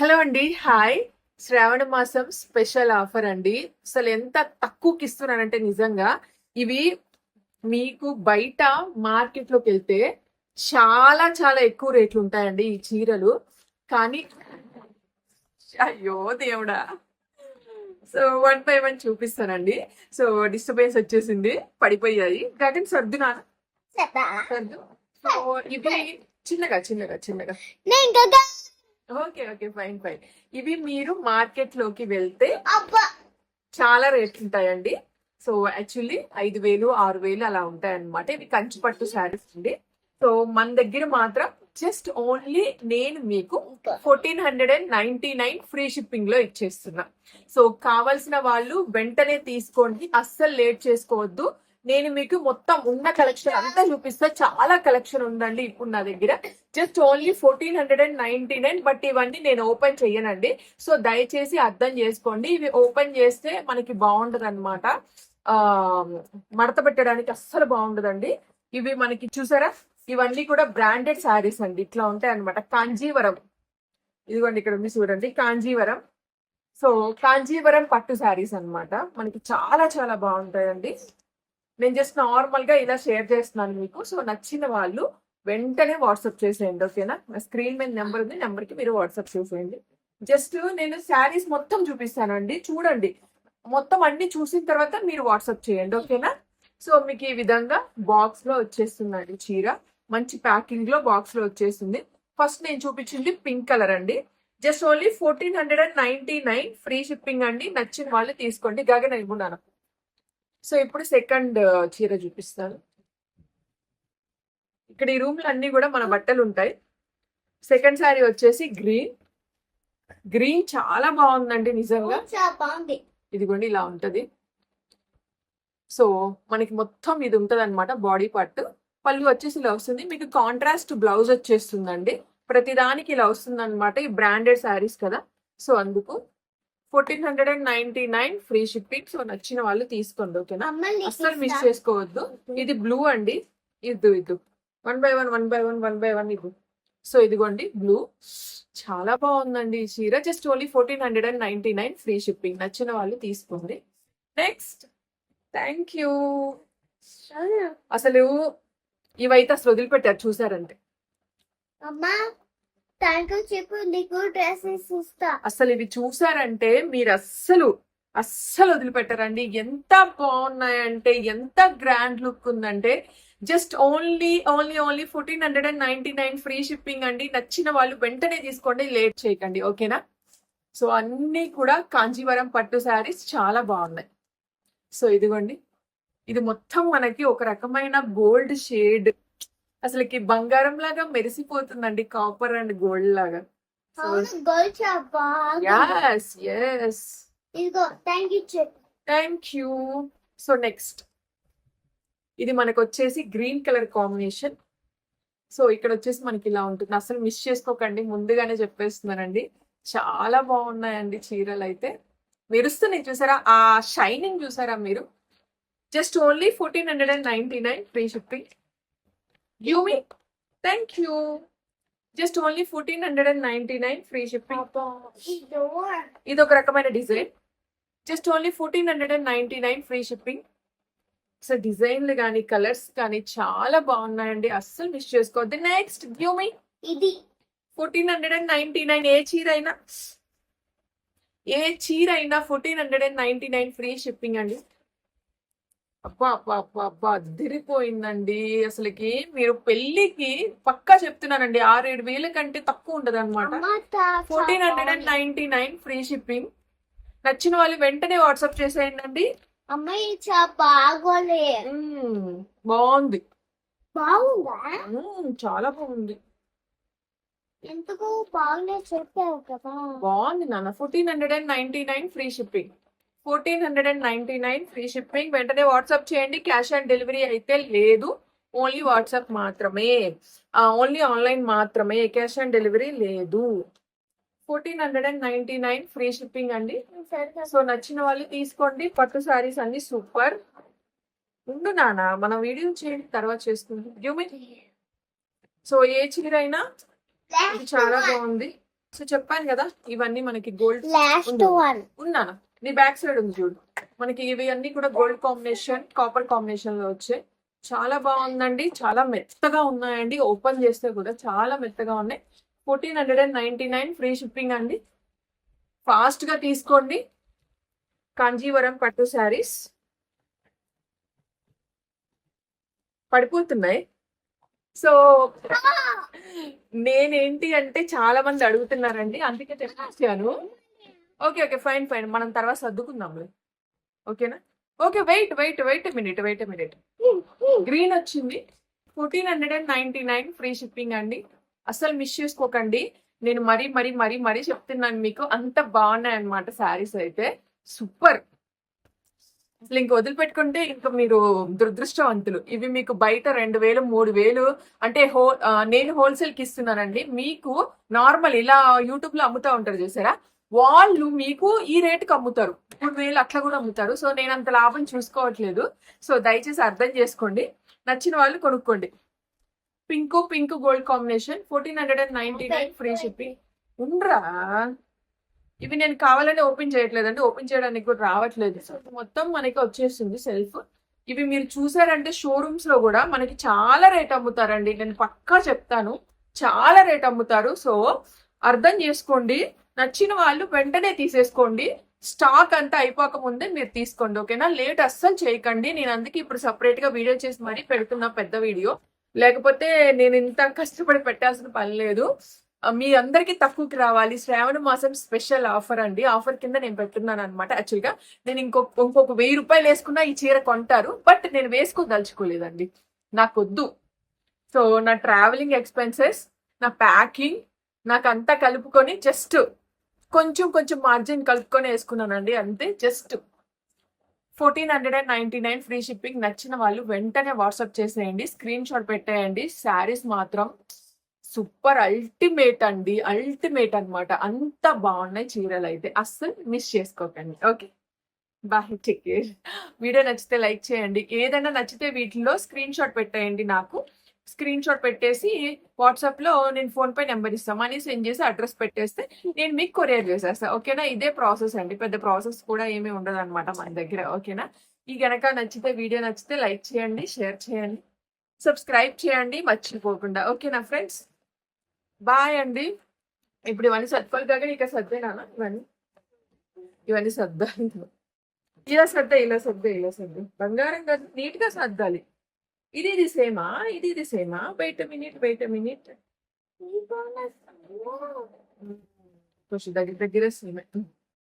Hello అండి hi. శ్రావణ మాసం special offer అండి. అసలు ఎంత తక్కువకి ఇస్తున్నానంటే నిజంగా ఇవి మీకు బయట మార్కెట్లోకి వెళ్తే చాలా చాలా ఎక్కువ రేట్లు ఉంటాయండి ఈ చీరలు. కానీ అయ్యో దేవుడా. సో వన్ బై వన్ చూపిస్తానండి. సో డిస్టర్బెన్స్ వచ్చేసింది పడిపోయాయి. సర్దునా సర్దు సో ఇవి చిన్నగా చిన్నగా చిన్నగా. Okay okay fine fine. ఇవి మీరు మార్కెట్లోకి వెళ్తే చాలా రేట్లు ఉంటాయండి. సో యాక్చువల్లీ ఐదు వేలు ఆరు వేలు అలా ఉంటాయి అన్నమాట ఇవి కంచిపట్టు శారీస్ అండి. సో మన దగ్గర మాత్రం జస్ట్ ఓన్లీ నేను మీకు fourteen hundred and ninety nine free షిప్పింగ్లో ఇచ్చేస్తున్నా. సో కావాల్సిన వాళ్ళు వెంటనే తీసుకోండి. అస్సలు లేట్ చేసుకోవద్దు. నేను మీకు మొత్తం ఉన్న కలెక్షన్ అంతా చూపిస్తా. చాలా కలెక్షన్ ఉందండి ఇప్పుడు నా దగ్గర. Just only fourteen hundred and ninety nine but ఇవన్నీ నేను ఓపెన్ చెయ్యనండి. సో దయచేసి అర్థం చేసుకోండి. ఇవి ఓపెన్ చేస్తే మనకి బాగుండదు అనమాట మడత పెట్టడానికి అస్సలు బాగుండదండి. ఇవి మనకి చూసారా? ఇవన్నీ కూడా బ్రాండెడ్ శారీస్ అండి. ఇట్లా ఉంటాయి అనమాట కాంజీవరం. ఇదిగోండి ఇక్కడ ఉంది చూడండి. కాంజీవరం. సో కాంజీవరం పట్టు శారీస్ అన్నమాట. మనకి చాలా చాలా బాగుంటాయండి. నేను జస్ట్ నార్మల్గా ఇలా షేర్ చేస్తున్నాను మీకు. సో నచ్చిన వాళ్ళు వెంటనే వాట్సాప్ చేసేయండి ఓకేనా నా? స్క్రీన్ మీద నెంబర్ ఉంది నెంబర్కి మీరు వాట్సాప్ చేసేయండి. జస్ట్ నేను శారీస్ మొత్తం చూపిస్తానండి. చూడండి. మొత్తం అన్ని చూసిన తర్వాత మీరు వాట్సాప్ చేయండి ఓకేనా సో మీకు ఈ విధంగా బాక్స్లో వచ్చేస్తుందండి చీర. మంచి ప్యాకింగ్లో బాక్స్లో వచ్చేస్తుంది. ఫస్ట్ నేను చూపించింది పింక్ కలర్ అండి. Just only fourteen hundred and ninety nine free shipping అండి. నచ్చిన వాళ్ళు తీసుకోండి. గగన్ అనుకున్నాను సో ఇప్పుడు సెకండ్ చీర చూపిస్తాను. ఇక్కడ ఈ రూమ్లు అన్ని కూడా మన బట్టలు ఉంటాయి సెకండ్ శారీ వచ్చేసి గ్రీన్. గ్రీన్ చాలా బాగుందండి నిజంగా. చాలా బాగుంది. ఇదిగోండి ఇలా ఉంటది. సో మనకి మొత్తం ఇది ఉంటది అనమాట బాడీ పార్ట్. పళ్ళు వచ్చేసి ఇలా వస్తుంది. మీకు కాంట్రాస్ట్ బ్లౌజ్ వచ్చేస్తుందండి. ప్రతిదానికి ఇలా వస్తుంది అనమాట ఈ బ్రాండెడ్ శారీస్ కదా. సో అందుకు fourteen hundred and ninety nine free shipping. So నచ్చిన వాళ్ళు తీసుకోండి ఓకేనా? అస్సలు మిస్ చేసుకోవద్దు. ఇది బ్లూ అండి. ఇది ఇది one by one one by one one by one ఇది సో ఇదిగోండి బ్లూ. చాలా బాగుందండి ఈ చీర. Just only fourteen hundred and ninety nine free shipping. నచ్చిన వాళ్ళు తీసుకోండి. నెక్స్ట్. Thank you. అసలు ఇవైతే అసలు వదిలిపెట్టారు చూసారంటే. అమ్మా. థ్యాంక్ యూ చెప్పు నీకు డ్రెస్సెస్ ఇస్తా. అసలు ఇవి చూసారంటే మీరు అస్సలు అస్సలు వదిలిపెట్టారండి. ఎంత బాగున్నాయంటే ఎంత గ్రాండ్ లుక్ ఉందంటే just only only only fourteen hundred and ninety nine free shipping అండి. నచ్చిన వాళ్ళు వెంటనే తీసుకోండి లేట్ చేయకండి. ఓకేనా? సో అన్నీ కూడా కాంజీవరం పట్టు శారీస్ చాలా బాగున్నాయి. సో ఇదిగోండి. ఇది మొత్తం మనకి ఒక రకమైన గోల్డ్ షేడ్ అసలుకి బంగారం లాగా మెరిసిపోతుందండి కాపర్ అండ్ గోల్డ్ లాగా. ఇదిగో thank you thank you so next ఇది మనకు వచ్చేసి గ్రీన్ కలర్ కాంబినేషన్ సో ఇక్కడ వచ్చేసి మనకి ఇలా ఉంటుంది. అసలు మిస్ చేసుకోకండి ముందుగానే చెప్పేస్తున్నానండి. చాలా బాగున్నాయండి చీరలు అయితే మెరుస్తున్నాయి చూసారా? ఆ షైనింగ్ చూసారా మీరు? Just only fourteen hundred and ninety nine free shipping me thank you just only fourteen hundred and ninety nine free shipping ఇదో ఇది ఒక రకమైన design. Just only fourteen hundred and ninety nine free shipping so డిజైన్లు కానీ colours కానీ చాలా బాగున్నాయండి. అస్సలు మిస్ చేసుకోవద్దు. నెక్స్ట్ గివ్ మీ ఇది. Fourteen hundred and ninety nine ఏ చీర అయినా ఏ చీర అయినా fourteen hundred and ninety nine free shipping అండి. అబ్బా అబ్బా అబ్బా అబ్బా అదిరిపోయిందండి. అసలుకి మీరు పెళ్ళికి పక్కా చెప్తున్నానండి ఆరేడు వేల కంటే తక్కువ ఉండదు అనమాట fourteen hundred and. Ninety nine free shipping. నచ్చిన వాళ్ళు వెంటనే వాట్సాప్ చేసేయండి అమ్మ ఇది చాలా బాగోలే బాగుంది. బాగుందా? చాలా బాగుంది. ఎందుకు బాగులే చెప్పావు కదా. బాగుంది నాన్న fourteen hundred and ninety nine free shipping. Fourteen hundred and ninety nine free shipping. వెంటనే వాట్సాప్ చేయండి. క్యాష్ ఆన్ డెలివరీ అయితే లేదు. ఓన్లీ వాట్సాప్ మాత్రమే. ఓన్లీ ఆన్లైన్ మాత్రమే. క్యాష్ ఆన్ డెలివరీ లేదు. Fourteen hundred and ninety nine free shipping అండి. So నచ్చిన వాళ్ళు తీసుకోండి. పట్టు సారీస్ అన్ని సూపర్. ఉండు నాన్న మన వీడియో చేయండి తర్వాత మీ సో ఏ చీర అయినా ఇది చాలా బాగుంది. సో చెప్పాను కదా ఇవన్నీ మనకి గోల్డ్ ఉన్నాను నీ బ్యాక్ సైడ్ ఉంది చూడు. మనకి ఇవి అన్ని కూడా గోల్డ్ కాంబినేషన్ కాపర్ కాంబినేషన్లో వచ్చాయి చాలా బాగుందండి. చాలా మెత్తగా ఉన్నాయండి. ఓపెన్ చేస్తే కూడా చాలా మెత్తగా ఉన్నాయి. Fourteen hundred and ninety nine free shipping అండి. ఫాస్ట్గా తీసుకోండి. కాంజీవరం పట్టు శారీస్. పడిపోతున్నాయి. సో నేనేంటి అంటే చాలా మంది అడుగుతున్నారండి. అందుకే తెప్పించాను ఓకే ఓకే ఫైన్ ఫైన్ మనం తర్వాత సర్దుకుందాంలే. ఓకేనా okay wait wait wait minute wait minute green వచ్చింది. Fourteen hundred and ninety nine free shipping అండి. అస్సలు మిస్ చేసుకోకండి. నేను మరీ మరీ మరీ మరీ చెప్తున్నాను మీకు. అంత బాగున్నాయి అనమాట శారీస్ అయితే. సూపర్ అసలు ఇంక వదిలిపెట్టుకుంటే ఇంకా మీరు దురదృష్టవంతులు. ఇవి మీకు బయట రెండు వేలు మూడు వేలు అంటే హో నేను హోల్సేల్కి ఇస్తున్నానండి. మీకు నార్మల్ ఇలా యూట్యూబ్లో అమ్ముతా ఉంటారు చూసారా? వాళ్ళు మీకు ఈ రేటుకి అమ్ముతారు. మూడు వేలు అట్లా కూడా అమ్ముతారు. సో నేను అంత లాభం చూసుకోవట్లేదు. సో దయచేసి అర్థం చేసుకోండి. నచ్చిన వాళ్ళు కొనుక్కోండి. Pink pink gold combination fourteen hundred and ninety nine free shipping ఉండరా? ఇవి నేను కావాలని ఓపెన్ చేయట్లేదండి. ఓపెన్ చేయడానికి కూడా రావట్లేదు. సో మొత్తం మనకి వచ్చేస్తుంది సెల్ఫ్ ఇవి మీరు చూసారంటే షోరూమ్స్లో కూడా మనకి చాలా రేట్ అమ్ముతారండి. నేను పక్కా చెప్తాను. చాలా రేట్ అమ్ముతారు. సో అర్థం చేసుకోండి. నచ్చిన వాళ్ళు వెంటనే తీసేసుకోండి. స్టాక్ అంతా అయిపోక ముందే మీరు తీసుకోండి ఓకేనా? లేట్ అస్సలు చేయకండి. నేను అందుకే ఇప్పుడు సపరేట్గా వీడియో చేసి మరీ పెడుతున్నా పెద్ద వీడియో. లేకపోతే నేను ఇంత కష్టపడి పెట్టాల్సిన పని లేదు. మీ అందరికీ తక్కువకి రావాలి. శ్రావణ మాసం స్పెషల్ ఆఫర్ అండి. ఆఫర్ కింద నేను పెట్టున్నాను అనమాట యాక్చువల్గా. నేను ఇంకొక ఇంకొక వెయ్యి రూపాయలు వేసుకున్నా ఈ చీర కొంటారు. బట్ నేను వేసుకోదలుచుకోలేదండి. నాకొద్దు. సో నా ట్రావెలింగ్ ఎక్స్పెన్సెస్ నా ప్యాకింగ్ నాకు అంతా కలుపుకొని జస్ట్ కొంచెం కొంచెం మార్జిన్ కలుపుకొని వేసుకున్నానండి అంతే just fourteen hundred and ninety nine free shipping నచ్చిన వాళ్ళు వెంటనే వాట్సాప్ చేసేయండి స్క్రీన్ షాట్ పెట్టేయండి. శారీస్ మాత్రం సూపర్ అల్టిమేట్ అండి అల్టిమేట్ అన్నమాట. అంత బాగున్నాయి చీరలు అయితే. అస్సలు మిస్ చేసుకోకండి. Okay bye take care video నచ్చితే లైక్ చేయండి. ఏదైనా నచ్చితే వీటిలో స్క్రీన్ షాట్ పెట్టేయండి నాకు. స్క్రీన్ షాట్ పెట్టేసి వాట్సాప్లో నేను ఫోన్ పే నెంబర్ ఇస్తాను మనీ సెండ్ చేసి అడ్రస్ పెట్టేస్తే నేను మీకు కొరియర్ చేసేస్తాను ఓకేనా? ఇదే ప్రాసెస్ అండి పెద్ద ప్రాసెస్ కూడా ఏమీ ఉండదు అనమాట మన దగ్గర ఓకేనా? ఈ గనక నచ్చితే వీడియో నచ్చితే లైక్ చేయండి షేర్ చేయండి సబ్స్క్రైబ్ చేయండి మర్చిపోకుండా ఓకేనా ఫ్రెండ్స్ బాయ్ అండి. ఇప్పుడు ఇవన్నీ సర్దుకోవాలి కాక ఇక సర్దేనా ఇవన్నీ? ఇవన్నీ సర్దాలి. ఇలా సర్దా ఇలా సర్దా ఇలా సర్దా. బంగారం కదా నీట్గా సర్దాలి. ఇది ఇది సేమా? ఇది ఇది సేమా? వెయిట్ మినిట్ వెయిట్ మినిట్ కొంచెం దగ్గర దగ్గర సేమే.